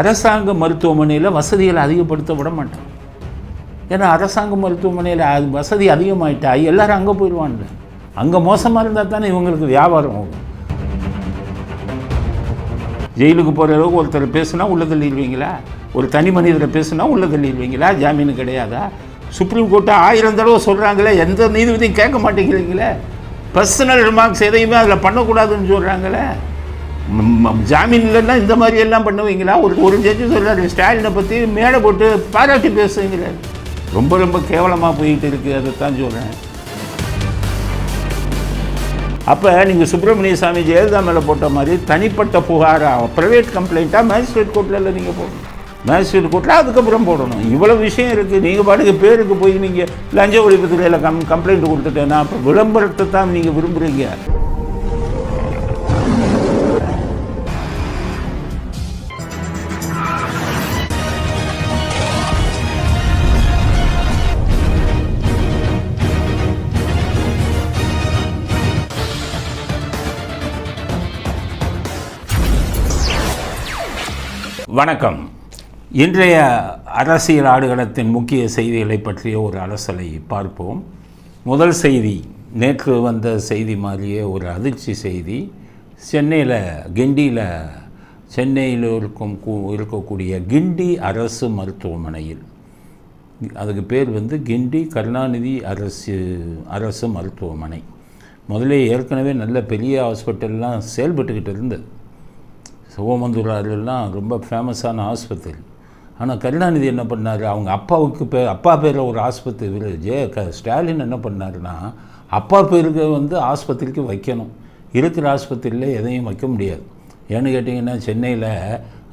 அரசாங்க மருத்துவமனையில் வசதிகளை அதிகப்படுத்த விட மாட்டான். ஏன்னா அரசாங்க மருத்துவமனையில் அது வசதி அதிகமாகிட்டா எல்லாரும் அங்கே போயிடுவான்ல அங்கே மோசமாக இருந்தால் தானே இவங்களுக்கு வியாபாரம் ஆகும். ஜெயிலுக்கு போகிற அளவுக்கு ஒருத்தர் பேசுனா உள்ள தள்ளிடுவீங்களா? ஒரு தனி மனிதரை பேசுனா உள்ள தள்ளிடுவீங்களா? ஜாமீன் கிடையாதா? சுப்ரீம் கோர்ட்டு ஆயிரம் தடவை சொல்கிறாங்களே எந்த நீதிபதியும் கேட்க மாட்டேங்கிறீங்களே? பர்சனல் ரிமார்க்ஸ் எதையுமே அதில் பண்ணக்கூடாதுன்னு சொல்கிறாங்களே ஜாமீன் இல்லைன்னா இந்த மாதிரி எல்லாம் பண்ணுவீங்களா? ஒரு ஒரு ஜட்ஜி சொல்கிறாரு ஸ்டாலினை பற்றி மேடை போட்டு பாராட்டி பேசுங்கிறார் ரொம்ப ரொம்ப கேவலமாக போயிட்டு இருக்குது அதைத்தான் சொல்கிறேன் அப்போ நீங்கள் சுப்பிரமணிய சாமி ஜெயலலிதா மேலே போட்ட மாதிரி தனிப்பட்ட புகாராக ப்ரைவேட் கம்ப்ளைண்ட்டாக மேஜிஸ்ட்ரேட் கோர்ட்டில் நீங்கள் போடணும். மேஜிஸ்ட்ரேட் கோர்ட்டில் அதுக்கப்புறம் போடணும். இவ்வளோ விஷயம் இருக்குது நீங்கள் பாட்டுக்கு பேருக்கு போய் நீங்கள் லஞ்ச ஒழிப்புத்துறையில் கம் கம்ப்ளைண்ட் கொடுத்துட்டேன்னா அப்போ விளம்பரத்தை தான் நீங்கள் விரும்புகிறீங்க வணக்கம். இன்றைய அரசியல் ஆடுகளத்தின் முக்கிய செய்திகளை பற்றிய ஒரு அலசலை பார்ப்போம். முதல் செய்தி நேற்று வந்த செய்தி மாதிரியே ஒரு அதிர்ச்சி செய்தி. சென்னையில் கிண்டியில் சென்னையில் இருக்கும் கூ- இருக்கக்கூடிய கிண்டி அரசு மருத்துவமனையில். அதுக்கு பேர் வந்து கிண்டி கருணாநிதி அரசு அரசு மருத்துவமனை. முதல்ல ஏற்கனவே நல்ல பெரிய ஹாஸ்பிட்டல்லாம் செயல்பட்டுக்கிட்டு இருந்தது. சிவமந்துராறுலாம் ரொம்ப ஃபேமஸான ஆஸ்பத்திரி. ஆனால் கருணாநிதி என்ன பண்ணார்? அவங்க அப்பாவுக்கு பே அப்பா பேரில் ஒரு ஆஸ்பத்திரி இவர் ஜே க ஸ்டாலின் என்ன பண்ணாருன்னா அப்பா பேருக்கு வந்து ஆஸ்பத்திரிக்கு வைக்கணும். இருக்கிற ஆஸ்பத்திரியில் எதையும் வைக்க முடியாது. ஏன்னு கேட்டிங்கன்னா சென்னையில்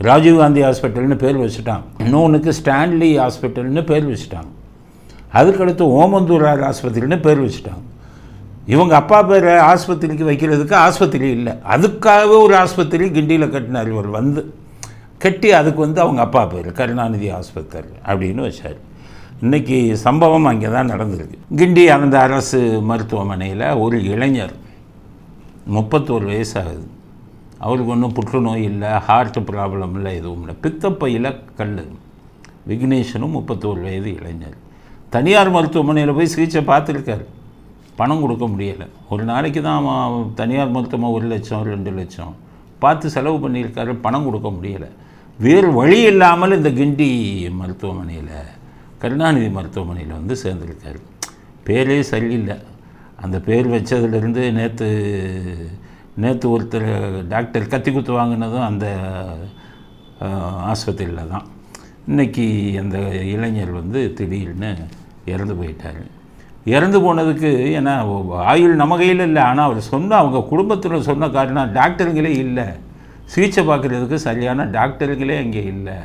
ராஜீவ்காந்தி ஹாஸ்பிட்டல்னு பேர் வச்சுட்டான் இன்னொன்றுக்கு ஸ்டான்லி ஹாஸ்பிட்டல்னு பேர் வச்சுட்டாங்க. அதுக்கடுத்து ஓமந்தூரார் ஆஸ்பத்திரின்னு பேர் வச்சுட்டாங்க. இவங்க அப்பா பேரை ஆஸ்பத்திரிக்கு வைக்கிறதுக்கு ஆஸ்பத்திரி இல்லை. அதுக்காகவே ஒரு ஆஸ்பத்திரி கிண்டியில் கட்டினார். இவர் வந்து கட்டி அதுக்கு வந்து அவங்க அப்பா பேர் கருணாநிதி ஆஸ்பத்திரி அப்படின்னு வச்சார். இன்றைக்கி சம்பவம் அங்கே தான் நடந்திருக்கு. கிண்டி அந்த அரசு மருத்துவமனையில் ஒரு இளைஞர் முப்பத்தோரு வயசாகுது. அவருக்கு ஒன்றும் புற்றுநோய் இல்லை ஹார்ட் ப்ராப்ளம் இல்லை எதுவும் இல்லை. பித்தப்பையில் கல் விக்னேஷனும் முப்பத்தோரு வயது இளைஞர். தனியார் மருத்துவமனையில் போய் சிகிச்சை பார்த்துருக்காரு. பணம் கொடுக்க முடியலை. ஒரு நாளைக்கு தான் தனியார் மருத்துவமனை ஒரு லட்சம் ரெண்டு லட்சம். பார்த்து செலவு பண்ணியிருக்காரு பணம் கொடுக்க முடியலை. வேறு வழி இல்லாமல் இந்த கிண்டி மருத்துவமனையில் கருணாநிதி மருத்துவமனையில் வந்து சேர்ந்துருக்காரு. பேரே சரியில்லை. அந்த பேர் வச்சதுலேருந்து நேற்று நேற்று ஒருத்தர் டாக்டர் கத்தி குத்து வாங்கினதும் அந்த ஆஸ்பத்திரியில் தான். இன்னைக்கு அந்த இளைஞர் வந்து திடீர்னு இறந்து போயிட்டார். இறந்து போனதுக்கு ஏன்னா ஆயுள் நம்ம கையில் இல்லை. ஆனால் அவர் சொன்ன அவங்க குடும்பத்தில் சொன்ன காரணம் டாக்டருங்களே இல்லை. சிகிச்சை பார்க்குறதுக்கு சரியான டாக்டருங்களே அங்கே இல்லை.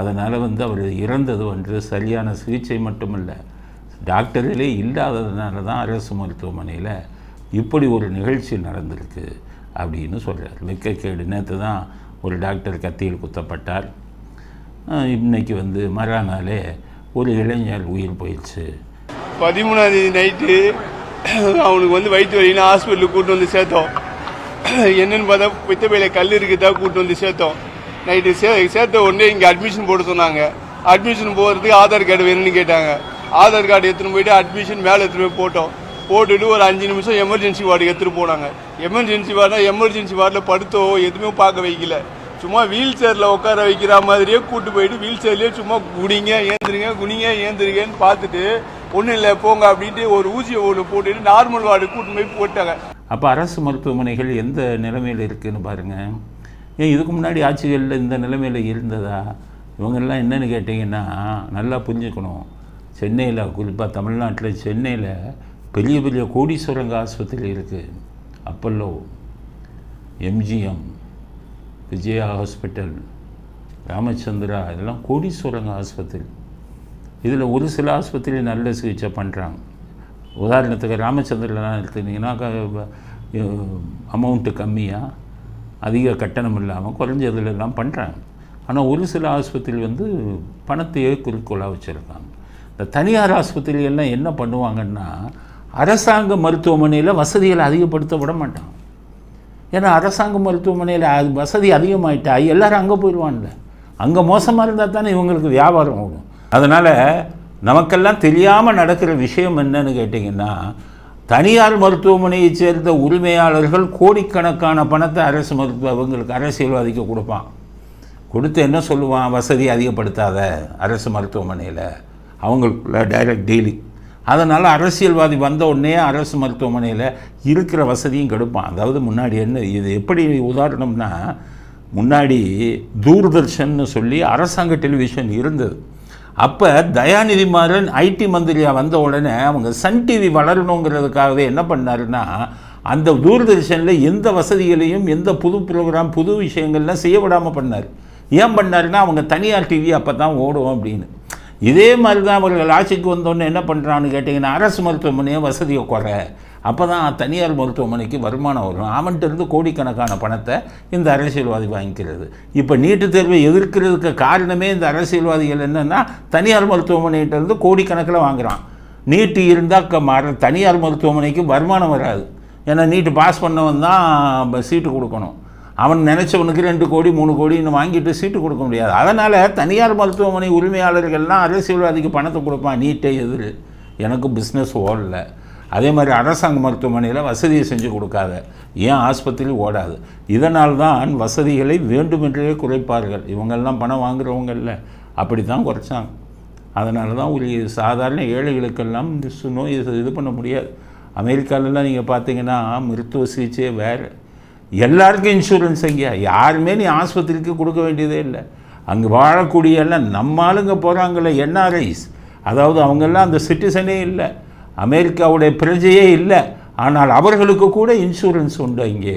அதனால் வந்து அவர் இறந்தது வந்து சரியான சிகிச்சை மட்டுமல்ல டாக்டர்களே இல்லாததுனால தான் அரசு மருத்துவமனையில் இப்படி ஒரு நிகழ்ச்சி நடந்திருக்கு அப்படின்னு சொல்கிறார் வெக்கக்கேடு நேற்று தான் ஒரு டாக்டர் கத்தியில் குத்தப்பட்டார். இன்றைக்கி வந்து மறுநாளே ஒரு இளைஞர் உயிர் போயிடுச்சு. பதிமூணாம் தேதி நைட்டு அவனுக்கு வந்து வயிற்று வலின்னு ஹாஸ்பிட்டலுக்கு கூட்டு வந்து சேர்த்தோம். என்னன்னு பார்த்தா பித்தப்பையில கல் இருக்குதா கூட்டு வந்து சேர்த்தோம். நைட்டு சே சேர்த்த உடனே இங்கே அட்மிஷன் போட சொன்னாங்க. அட்மிஷன் போகிறதுக்கு ஆதார் கார்டு வேணும்னு கேட்டாங்க. ஆதார் கார்டு எடுத்துன்னு போயிட்டு அட்மிஷன் மேலே எடுத்துகிட்டு போய் போட்டோம். போட்டுட்டு ஒரு அஞ்சு நிமிஷம் எமர்ஜென்சி வார்டுக்கு எடுத்துகிட்டு போனாங்க. எமர்ஜென்சி வார்டா எமர்ஜென்சி வார்டில் படுத்தோ எதுவுமே பார்க்க வைக்கல. சும்மா வீல் சேரில் உட்கார வைக்கிற மாதிரியே கூட்டு போயிட்டு வீல் சேர்லேயே சும்மா குனிங்க ஏந்துருங்க குனிங்க ஏந்துருங்கன்னு பார்த்துட்டு ஒன்றும் இல்லை போங்க அப்படின்ட்டு ஒரு ஊசியை ஒன்று போட்டுட்டு நார்மல் வார்டு கூட்டு போய் போட்டாங்க. அப்போ அரசு மருத்துவமனைகள் எந்த நிலைமையில் இருக்குதுன்னு பாருங்கள் ஏன் இதுக்கு முன்னாடி ஆட்சிகளில் இந்த நிலைமையில் இருந்ததா? இவங்கெல்லாம் என்னன்னு கேட்டிங்கன்னா நல்லா புரிஞ்சுக்கணும். சென்னையில் குறிப்பாக தமிழ்நாட்டில் சென்னையில் பெரிய பெரிய கோடீஸ்வரங்க ஆஸ்பத்திரி இருக்குது Apollo MGM Vijaya hospital Ramachandra இதெல்லாம் கோடீஸ்வரங்க ஆஸ்பத்திரி. இதில் ஒரு சில ஆஸ்பத்திரி நல்ல சிகிச்சை பண்ணுறாங்க. உதாரணத்துக்கு ராமச்சந்திரலாம் எடுத்துக்கிட்டிங்கன்னா அமௌண்ட்டு கம்மியாக அதிக கட்டணம் இல்லாமல் குறைஞ்சதுலாம் பண்ணுறாங்க. ஆனால் ஒரு சில ஆஸ்பத்திரி வந்து பணத்தையே குறிக்கோளாக வச்சுருக்காங்க. இந்த தனியார் ஆஸ்பத்திரியெல்லாம் என்ன பண்ணுவாங்கன்னா அரசாங்க மருத்துவமனையில் வசதிகளை அதிகப்படுத்த விட மாட்டாங்க. ஏன்னா அரசாங்க மருத்துவமனையில் அது வசதி அதிகமாகிட்டா எல்லோரும் அங்கே போயிடுவான்ல அங்கே மோசமாக இருந்தால் தானே இவங்களுக்கு வியாபாரம் ஆகும் அதனால் நமக்கெல்லாம் தெரியாமல் நடக்கிற விஷயம் என்னன்னு கேட்டிங்கன்னா தனியார் மருத்துவமனையைச் சேர்ந்த உரிமையாளர்கள் கோடிக்கணக்கான பணத்தை அரசு மருத்துவ அவங்களுக்கு அரசியல்வாதிக்கு கொடுப்பான். கொடுத்து என்ன சொல்லுவான்? வசதி அதிகப்படுத்தாத அரசு மருத்துவமனையில். அவங்களுக்குள்ள டைரக்ட் டீலிங் அதனால் அரசியல்வாதி வந்த உடனே அரசு மருத்துவமனையில் இருக்கிற வசதியும் கெடுப்பான். அதாவது முன்னாடி என்ன இது எப்படி உதாரணம்னா முன்னாடி தூர்தர்ஷன் சொல்லி அரசாங்க டெலிவிஷன் இருந்தது. அப்போ தயாநிதி மாறன் ஐடி மந்திரியாக வந்த உடனே அவங்க சன் டிவி வளரணுங்கிறதுக்காகவே என்ன பண்ணாருன்னா அந்த தூர்தர்ஷனில் எந்த வசதிகளையும் எந்த புது ப்ரோக்ராம் புது விஷயங்கள்லாம் செய்ய விடாமல் பண்ணார். ஏன் பண்ணாருன்னா அவங்க தனியார் டிவி அப்போ தான் ஓடும் அப்படின்னு. இதே மாதிரி தான் அவர்கள் ஆட்சிக்கு வந்தோடனே என்ன பண்ணுறான்னு கேட்டிங்கன்னா அரசு மருத்துவமனையை வசதியை குறை. அப்போ தான் தனியார் மருத்துவமனைக்கு வருமானம் வரும். அவன்கிட்டருந்து கோடிக்கணக்கான பணத்தை இந்த அரசியல்வாதி வாங்கிக்கிறது. இப்போ நீட்டு தேர்வை எதிர்க்கிறதுக்கு காரணமே இந்த அரசியல்வாதிகள் என்னென்னா தனியார் மருத்துவமனைகிட்டருந்து கோடிக்கணக்கில் வாங்குறான். நீட்டு இருந்தால் மர தனியார் மருத்துவமனைக்கு வருமானம் வராது. ஏன்னா நீட்டு பாஸ் பண்ணவன் தான் சீட்டு கொடுக்கணும். அவன் நினச்சவனுக்கு ரெண்டு கோடி மூணு கோடின்னு வாங்கிட்டு சீட்டு கொடுக்க முடியாது. அதனால் தனியார் மருத்துவமனை உரிமையாளர்கள்லாம் அரசியல்வாதிக்கு பணத்தை கொடுப்பான். நீட்டே எதிர். எனக்கு பிஸ்னஸ் ஓடல அதே மாதிரி அரசாங்க மருத்துவமனையில் வசதியை செஞ்சு கொடுக்காத. ஏன் ஆஸ்பத்திரி ஓடாது? இதனால் தான் வசதிகளை வேண்டுமென்றே குறைப்பார்கள். இவங்கெல்லாம் பணம் வாங்குறவங்க இல்லை. அப்படி தான் குறைச்சாங்க. அதனால தான் ஒரு சாதாரண ஏழைகளுக்கெல்லாம் இந்த நோய் இது பண்ண முடியாது. அமெரிக்காலலாம் நீங்கள் பார்த்தீங்கன்னா மருத்துவ சிகிச்சையே வேறு. எல்லாருக்கும் இன்சூரன்ஸ் எங்கேயா யாருமே நீ ஆஸ்பத்திரிக்கு கொடுக்க வேண்டியதே இல்லை. அங்கே வாழக்கூடிய எல்லாம் நம்ம ஆளுங்க போகிறாங்களே என்ஆர்ஐஸ். அதாவது அவங்கெல்லாம் அந்த சிட்டிசனே இல்லை. அமெரிக்காவுடைய பிரஜையே இல்லை. ஆனால் அவர்களுக்கு கூட இன்சூரன்ஸ் உண்டு இங்கே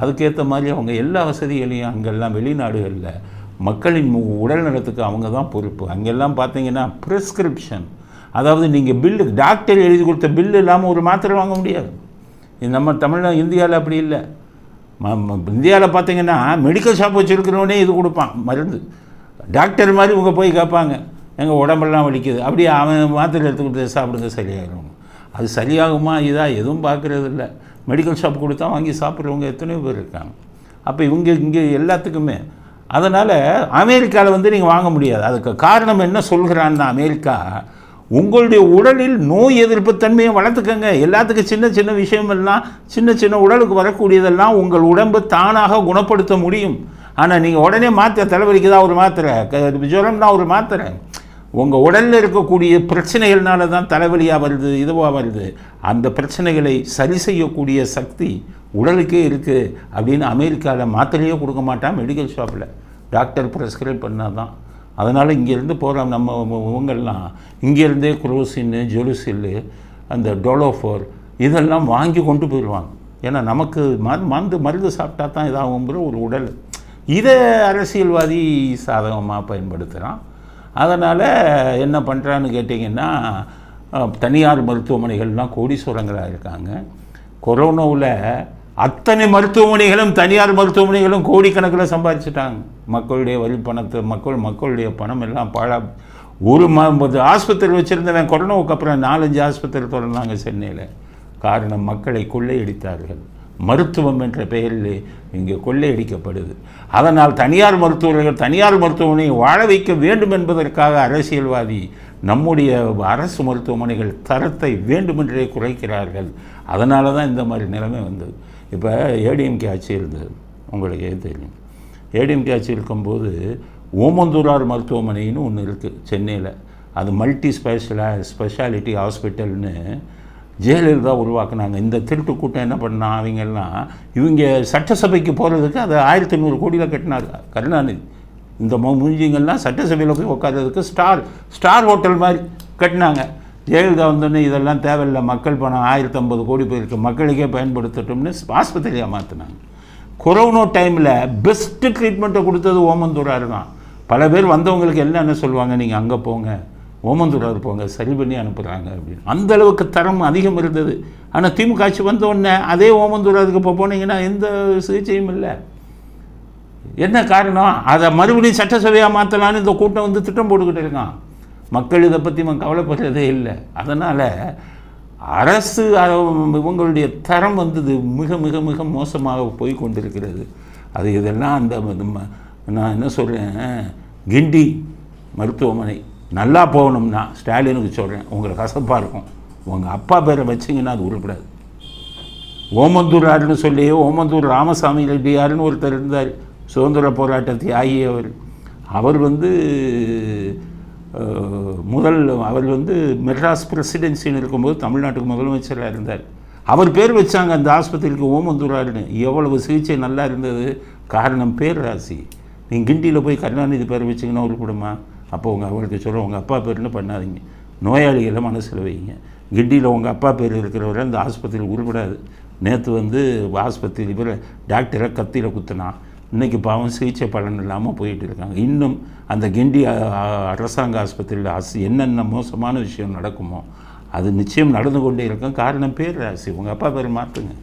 அதுக்கேற்ற மாதிரி அவங்க எல்லா வசதிகளையும் அங்கெல்லாம் வெளிநாடுகளில் மக்களின் உடல் நலத்துக்கு அவங்க தான் பொறுப்பு. அங்கெல்லாம் பார்த்தீங்கன்னா ப்ரிஸ்கிரிப்ஷன் அதாவது நீங்கள் பில்லு டாக்டர் எழுதி கொடுத்த பில்லு இல்லாமல் ஒரு மாத்திரை வாங்க முடியாது. நம்ம தமிழ்நாடு இந்தியாவில் அப்படி இல்லை. இந்தியாவில் பார்த்தீங்கன்னா மெடிக்கல் ஷாப் வச்சுருக்கிறவனே இது கொடுப்பான் மருந்து. டாக்டர் மாதிரி இவங்க போய் கேட்பாங்க எங்கள் உடம்பெல்லாம் வலிக்குது. அப்படியே அவன் மாத்திரை எடுத்து கொடுத்து சாப்பிடுங்க சரியாயிடும் அது சரியாகுமா இதாக எதுவும் பார்க்குறது இல்லை மெடிக்கல் ஷாப் கொடுத்தா வாங்கி சாப்பிட்றவங்க எத்தனையோ பேர் இருக்காங்க. அப்போ இவங்க இங்கே எல்லாத்துக்குமே. அதனால் அமெரிக்காவில் வந்து நீங்கள் வாங்க முடியாது. அதுக்கு காரணம் என்ன சொல்கிறான்னா அமெரிக்கா உங்களுடைய உடலில் நோய் எதிர்ப்பு தன்மையை வளர்த்துக்கங்க. எல்லாத்துக்கும் சின்ன சின்ன விஷயமெல்லாம் சின்ன சின்ன உடலுக்கு வரக்கூடியதெல்லாம் உங்கள் உடம்பு தானாக குணப்படுத்த முடியும். ஆனால் நீங்கள் உடனே மாத்திரை தலைவலிக்கு தான் ஒரு மாத்திரை? ஜுரம்னா ஒரு மாத்திரை. உங்கள் உடலில் இருக்கக்கூடிய பிரச்சனைகள்னால தான் தலைவலியாக வருது இதுவாக வருது. அந்த பிரச்சனைகளை சரி செய்யக்கூடிய சக்தி உடலுக்கே இருக்குது அப்படின்னு அமெரிக்காவில் மாத்திரையே கொடுக்க மாட்டான் மெடிக்கல் ஷாப்பில் டாக்டர் ப்ரெஸ்கிரைப் பண்ணால் தான் அதனால் இங்கேருந்து போகிற நம்ம இவங்கெல்லாம். இங்கேருந்தே குரோசின்னு ஜொலுசில்லு அந்த டோலோஃபோர் இதெல்லாம் வாங்கி கொண்டு போயிடுவாங்க. ஏன்னா நமக்கு மரு மருந்து மருந்து சாப்பிட்டா தான் இதாகுங்கிற ஒரு உடல். இதை அரசியல்வாதி சாதகமாக பயன்படுத்துகிறான் அதனால் என்ன பண்ணுறான்னு கேட்டிங்கன்னா தனியார் மருத்துவமனைகள்லாம் கோடீஸ்வரங்களாக இருக்காங்க. கொரோனாவில் அத்தனை மருத்துவமனைகளும் தனியார் மருத்துவமனைகளும் கோடிக்கணக்கில் சம்பாதிச்சிட்டாங்க மக்களுடைய வரி பணத்தை மக்கள் மக்களுடைய பணம் எல்லாம் பாழா ஒரு ம ஆஸ்பத்திரி வச்சுருந்தவன் கொரோனாவுக்கு அப்புறம் நாலஞ்சு ஆஸ்பத்திரி திறந்தாங்க சென்னையில். காரணம் மக்களை கொள்ளையடித்தார்கள். மருத்துவம் என்ற பெயரில் இங்கே கொள்ளையடிக்கப்படுது. அதனால் தனியார் மருத்துவர்கள் தனியார் மருத்துவமனையை வாழ வைக்க வேண்டும் என்பதற்காக அரசியல்வாதி நம்முடைய அரசு மருத்துவமனைகள் தரத்தை வேண்டுமென்றே குறைக்கிறார்கள். அதனால தான் இந்த மாதிரி நிலைமை வந்தது. இப்போ ஏடிஎம்கே ஆட்சி இருந்தது. உங்களுக்கே தெரியும்? ஏடிஎம்கே ஆட்சி இருக்கும்போது ஓமந்தூரார் மருத்துவமனைன்னு ஒன்று இருக்குது சென்னையில். அது மல்டி ஸ்பெஷலா ஸ்பெஷாலிட்டி ஹாஸ்பிட்டல்னு ஜெயலலிதா உருவாக்குனாங்க. இந்த திருட்டு கூட்டம் என்ன பண்ணா அவங்கெல்லாம் இவங்க சட்டசபைக்கு போகிறதுக்கு அதை ஆயிரத்தி ஐநூறு கோடியில் கட்டினார் கருணாநிதி. இந்த மு- மூஞ்சிங்கெல்லாம் சட்டசபையில் போய் உட்கார்றதுக்கு ஸ்டார் ஸ்டார் ஹோட்டல் மாதிரி கட்டினாங்க. ஜெயலலிதா வந்தோடனே இதெல்லாம் தேவையில்லை. மக்கள் பணம் ஆயிரத்தி ஐம்பது கோடி போயிருக்கு. மக்களுக்கே பயன்படுத்தட்டும்னு ஆஸ்பத்திரியாக மாற்றினாங்க கொரோனா டைமில் பெஸ்ட்டு ட்ரீட்மெண்ட்டை கொடுத்தது ஓமந்தூரார் தான். பல பேர் வந்தவங்களுக்கு எல்லாம் என்ன சொல்லுவாங்க? நீங்கள் அங்கே போங்க. ஓமந்தூராக போங்க சரி பண்ணி அனுப்புகிறாங்க அப்படின்னு. அந்த அளவுக்கு தரம் அதிகம் இருந்தது. ஆனால் திமுக ஆட்சி வந்த உடனே அதே ஓமந்தூராருக்கு இப்போ போனீங்கன்னா எந்த சிகிச்சையும் இல்லை. என்ன காரணம்? அதை மறுபடியும் சட்டசபையாக மாற்றலான்னு இந்த கூட்டம் வந்து திட்டம் போட்டுக்கிட்டு இருக்கான். மக்கள் இதை பற்றி இவன் கவலைப்படுறதே இல்லை. அதனால் அரசு இவங்களுடைய தரம் வந்தது மிக மிக மிக மோசமாக போய் கொண்டிருக்கிறது. அது இதெல்லாம் அந்த ம- நான் என்ன சொல்கிறேன் கிண்டி மருத்துவமனை. நல்லா போகணும்னா ஸ்டாலினுக்கு சொல்கிறேன் உங்களுக்கு கசப்பாக இருக்கும். உங்கள் அப்பா பேரை வச்சிங்கன்னா அது உருப்படாது. ஓமந்தூராருன்னு சொல்லி ஓமந்தூர் ராமசாமி ரெட்டியாருன்னு ஒருத்தர் இருந்தார். சுதந்திர போராட்ட தியாகி அவர் அவர் வந்து முதல் அவர் வந்து மெட்ராஸ் பிரசிடென்சின்னு இருக்கும்போது தமிழ்நாட்டுக்கு முதலமைச்சராக இருந்தார். அவர் பேர் வச்சாங்க அந்த ஆஸ்பத்திரிக்கு ஓமந்தூராருன்னு எவ்வளவு சிகிச்சை நல்லா இருந்தது. காரணம் பேர் ராசி. நீங்கள் கிண்டியில் போய் கருணாநிதி பேர் வச்சிங்கன்னா உருப்படுமா? அப்போ உங்கள் அவங்களுக்கு சொல்ல உங்கள் அப்பா பேர்னு பண்ணாதீங்க. நோயாளிகளை மனசில் வைங்க. கிண்டியில் உங்கள் அப்பா பேர் இருக்கிறவரை அந்த ஆஸ்பத்திரியில் உருப்படாது நேற்று வந்து ஆஸ்பத்திரி பேர் டாக்டரை கத்தியில் குத்துனான் இன்றைக்கி பாவம் சிகிச்சை பலன் இல்லாமல் போயிட்டு இருக்காங்க. இன்னும் அந்த கிண்டி அரசாங்க ஆஸ்பத்திரியில் அஸ் என்னென்ன மோசமான விஷயம் நடக்குமோ அது நிச்சயம் நடந்து கொண்டே இருக்கும். காரணம் பேர் ராசி. உங்கள் அப்பா பேர் மாற்றுங்க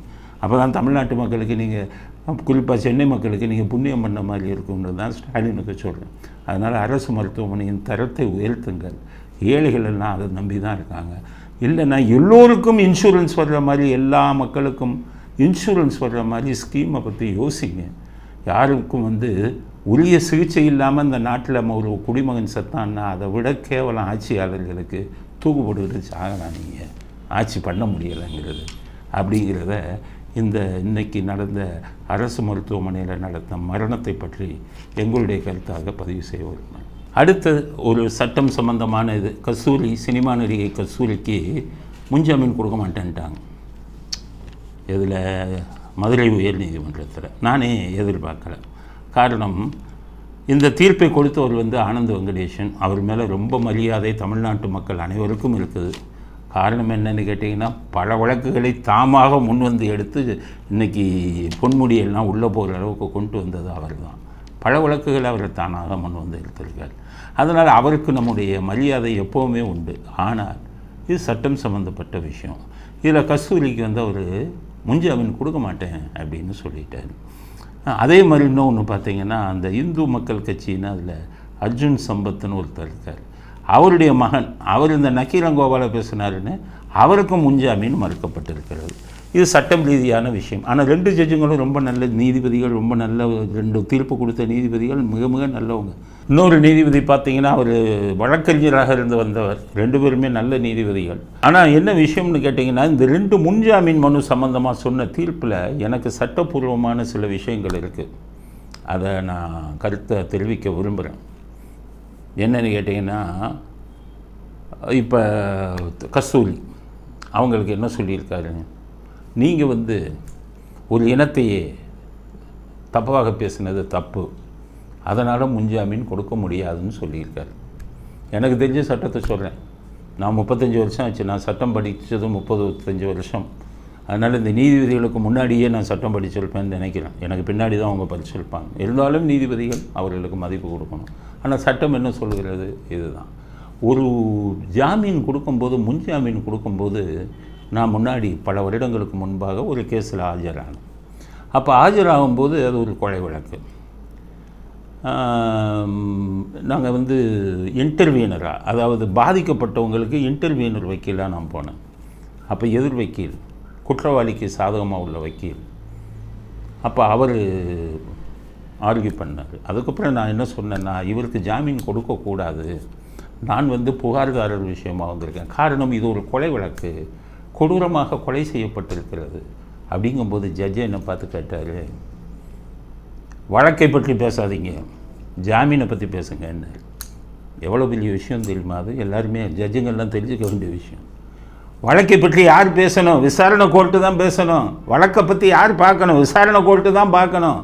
அப்போ தான் தமிழ்நாட்டு மக்களுக்கு நீங்கள் குறிப்பாக சென்னை மக்களுக்கு நீங்கள் புண்ணியம் பண்ண மாதிரி இருக்கும்னு தான் ஸ்டாலினுக்கு சொல்கிறேன் அதனால் அரசு மருத்துவமனையின் தரத்தை உயர்த்துங்கள். ஏழைகள் எல்லாம் அதை நம்பி தான் இருக்காங்க. இல்லைன்னா எல்லோருக்கும் இன்சூரன்ஸ் வர்ற மாதிரி எல்லா மக்களுக்கும் இன்சூரன்ஸ் வர்ற மாதிரி ஸ்கீமை பற்றி யோசிங்க. யாருக்கும் வந்து உரிய சிகிச்சை இல்லாமல் இந்த நாட்டில் ஒரு குடிமகன் செத்தான்னா அதை விட கேவலம் ஆட்சியாளர்களுக்கு தூக்குப்படுகிறது சாகலாம் நீங்கள் ஆட்சி பண்ண முடியலைங்கிறது. அப்படிங்கிறத இந்த இன்னைக்கு நடந்த அரசு மருத்துவமனையில் நடந்த மரணத்தை பற்றி எங்களுடைய கருத்தாக பதிவு செய்ய விரும்பினேன் அடுத்த ஒரு சட்டம் சம்பந்தமான இது கஸ்தூரி சினிமா நடிகை கஸ்தூரிக்கு முன்ஜாமீன் கொடுக்க மாட்டேன்ட்டாங்க. இதில் மதுரை உயர் நீதிமன்றத்தில். நானே எதிர்பார்க்கல. காரணம் இந்த தீர்ப்பை கொடுத்தவர் வந்து ஆனந்த வெங்கடேஷன் அவர் மேலே ரொம்ப மரியாதை தமிழ்நாட்டு மக்கள் அனைவருக்கும் இருக்குது. காரணம் என்னன்னு கேட்டிங்கன்னா பல வழக்குகளை தாமாக முன் வந்து எடுத்து இன்னைக்கு பொன்முடியெல்லாம் உள்ளே போகிற அளவுக்கு கொண்டு வந்தது அவர் தான் பல வழக்குகளை அவர் தானாக முன் வந்து எடுத்திருக்கார். அதனால் அவருக்கு நம்முடைய மரியாதை எப்போவுமே உண்டு. ஆனால் இது சட்டம் சம்மந்தப்பட்ட விஷயம். இதில் கஸ்தூரிக்கு வந்து அவர் முன்ஜாமீன் கொடுக்க மாட்டேன் அப்படின்னு சொல்லிட்டார். அதே மாதிரி இன்னொன்று பார்த்தீங்கன்னா அந்த இந்து மக்கள் கட்சின்னு அதில் அர்ஜுன் சம்பத்துன்னு ஒருத்தர் இருக்கார். அவருடைய மகன் அவர் இந்த நக்கீரங்கோபால பேசினாருன்னு அவருக்கும் முன்ஜாமீன் மறுக்கப்பட்டிருக்கிறது. இது சட்டம் ரீதியான விஷயம். ஆனால் ரெண்டு ஜட்ஜுங்களும் ரொம்ப நல்ல நீதிபதிகள் ரொம்ப நல்ல ரெண்டு தீர்ப்பு கொடுத்த நீதிபதிகள் மிக மிக நல்லவங்க. இன்னொரு நீதிபதி பார்த்தீங்கன்னா அவர் வழக்கறிஞராக இருந்து வந்தவர். ரெண்டு பேருமே நல்ல நீதிபதிகள். ஆனால் என்ன விஷயம்னு கேட்டிங்கன்னா இந்த ரெண்டு முன்ஜாமீன் மனு சம்மந்தமாக சொன்ன தீர்ப்பில் எனக்கு சட்டப்பூர்வமான சில விஷயங்கள் இருக்குது அதை நான் கருத்தை தெரிவிக்க விரும்புகிறேன் என்னன்னு கேட்டிங்கன்னா இப்போ கஸ்தூரி அவங்களுக்கு என்ன சொல்லியிருக்காரு? நீங்கள் வந்து ஒரு இனத்தையே தப்பாக பேசினது தப்பு. அதனால் முன்ஜாமீன் கொடுக்க முடியாதுன்னு சொல்லியிருக்காரு. எனக்கு தெரிஞ்ச சட்டத்தை சொல்கிறேன் நான் முப்பத்தஞ்சு வருஷம் ஆச்சு. நான் சட்டம் படித்தது முப்பது முப்பத்தஞ்சு வருஷம். அதனால் இந்த நீதிபதிகளுக்கு முன்னாடியே நான் சட்டம் படிச்சிருப்பேன்னு நினைக்கிறேன். எனக்கு பின்னாடி தான் அவங்க படிச்சிருப்பாங்க இருந்தாலும் நீதிபதிகள் அவர்களுக்கு மதிப்பு கொடுக்கணும். ஆனால் சட்டம் என்ன சொல்கிறது? இதுதான். ஒரு ஜாமீன் கொடுக்கும்போது முன்ஜாமீன் கொடுக்கும்போது நான் முன்னாடி பல வருடங்களுக்கு முன்பாக ஒரு கேஸில் ஆஜரானேன். அப்போ ஆஜராகும்போது அது ஒரு கொலை வழக்கு. நாங்கள் வந்து இன்டர்வியூனராக அதாவது பாதிக்கப்பட்டவங்களுக்கு இன்டர்வியூனர் வக்கீலாக நான் போனேன். அப்போ எதிர் வக்கீல். குற்றவாளிக்கு சாதகமாக உள்ள வக்கீல். அப்போ அவர் ஆர்கியூ பண்ணார். அதுக்கப்புறம் நான் என்ன சொன்னேன்னா இவருக்கு ஜாமீன் கொடுக்கக்கூடாது நான் வந்து புகார்தாரர் விஷயமாக வந்திருக்கேன். காரணம் இது ஒரு கொலை வழக்கு. கொடூரமாக கொலை செய்யப்பட்டிருக்கிறது. அப்படிங்கும்போது ஜட்ஜை என்னை பார்த்து கேட்டார் வழக்கை பற்றி பேசாதீங்க. ஜாமீனை பற்றி பேசுங்க என்ன எவ்வளோ பெரிய விஷயம் தெரியுமா அது? எல்லாருமே ஜட்ஜுங்கள்லாம் தெரிஞ்சுக்க வேண்டிய விஷயம். வழக்கை பற்றி யார் பேசணும்? விசாரணை கோர்ட்டு தான் பேசணும். வழக்கை பற்றி யார் பார்க்கணும்? விசாரணை கோர்ட்டு தான் பார்க்கணும்.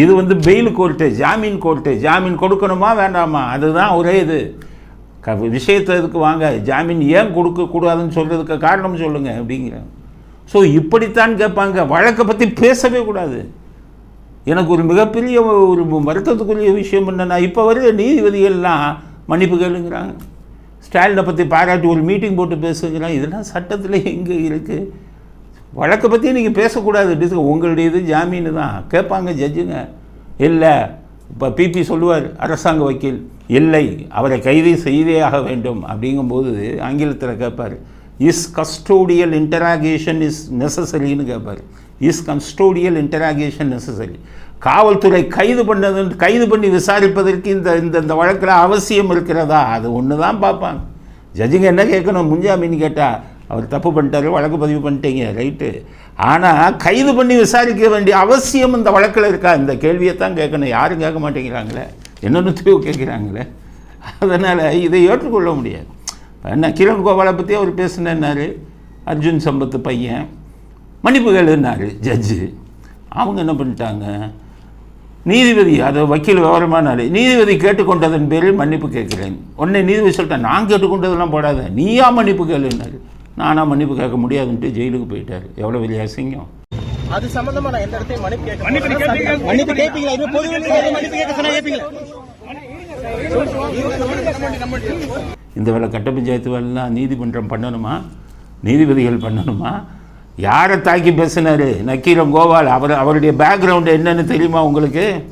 இது வந்து பெயில் கோர்ட்டு ஜாமீன் கோர்ட்டு ஜாமீன் கொடுக்கணுமா வேண்டாமா? அதுதான் ஒரே இது. க விஷயத்தை இதுக்கு வாங்க? ஜாமீன் ஏன் கொடுக்கக்கூடாதுன்னு சொல்கிறதுக்கு காரணம் சொல்லுங்கள் அப்படிங்கிற. ஸோ இப்படித்தான் கேட்பாங்க. வழக்கை பற்றி பேசவே கூடாது. எனக்கு ஒரு மிகப்பெரிய ஒரு வருத்தத்துக்குரிய விஷயம் என்னென்னா இப்போ வருகிற நீதிபதிகள்லாம் மன்னிப்பு கேளுங்கிறாங்க. ஸ்டாலினை பற்றி பாராட்டி ஒரு மீட்டிங் போட்டு பேசுகிறான் இதெல்லாம் சட்டத்தில் எங்கே இருக்குது வழக்கை பற்றி நீங்கள் பேசக்கூடாது. டிஸ் உங்களுடைய இது ஜாமீன் தான். கேட்பாங்க ஜட்ஜுங்க. இல்லை இப்போ பிபி சொல்லுவார் அரசாங்க வக்கீல் இல்லை அவரை கைது செய்தே ஆக வேண்டும் அப்படிங்கும்போது ஆங்கிலத்தில் கேட்பார். இஸ் கஸ்டோடியல் இன்டராகேஷன் இஸ் நெசசரின்னு கேட்பார். இஸ் கன்ஸ்டோடியல் இன்டராகேஷன் நெசசரி காவல்துறை கைது பண்ணது கைது பண்ணி விசாரிப்பதற்கு இந்த இந்த இந்த வழக்கில் அவசியம் இருக்கிறதா? அது ஒன்று தான் பார்ப்பாங்க. ஜட்ஜுங்க என்ன கேட்கணும்? முன்ஜாமீன் கேட்டால் அவர் தப்பு பண்ணிட்டாரு வழக்கு பதிவு பண்ணிட்டீங்க ரைட்டு. ஆனால் கைது பண்ணி விசாரிக்க வேண்டிய அவசியம் இந்த வழக்கில் இருக்கா? இந்த கேள்வியை தான் கேட்கணும். யாரும் கேட்க மாட்டேங்கிறாங்களே? என்னென்னு தீவு கேட்குறாங்களே? அதனால் இதை ஏற்றுக்கொள்ள முடியாது. என்ன கிரண் கோபாலை பற்றி அவர் பேசினாரு. அர்ஜுன் சம்பத்து பையன். மன்னிப்பு கேளுன்னாரு ஜட்ஜு அவங்க என்ன பண்ணிட்டாங்க? நீதிபதி அதை வக்கீல் விவரமானாரு நீதிபதி கேட்டுக்கொண்டதன் பேரில் மன்னிப்பு கேட்கிறேன். உடனே நீதிபதி சொல்லிட்டேன் நான் கேட்டுக்கொண்டதெல்லாம் போடாத. நீயா மன்னிப்பு கேளுன்னாரு நானா மன்னிப்பு கேட்க முடியாதுன்ட்டு ஜெயிலுக்கு போயிட்டார். எவ்வளோ பெரிய அசிங்கம். அது சம்பந்தமா நான் எந்த இடத்தையும் மன்னிப்பு கேட்க மன்னிப்பு மன்னிப்பு கேட்பீங்களா? இது பொது வெளியில மன்னிப்பு கேட்க சொன்னா கேட்பீங்களா? இந்த வேலை கட்ட பஞ்சாயத்து வேலைலாம் நீதிமன்றம் பண்ணணுமா? நீதிபதிகள் பண்ணணுமா? யாரை தாக்கி பேசினாரு? நக்கீரம் கோபால் அவர் அவருடைய பேக்ரவுண்டு என்னன்னு தெரியுமா உங்களுக்கு?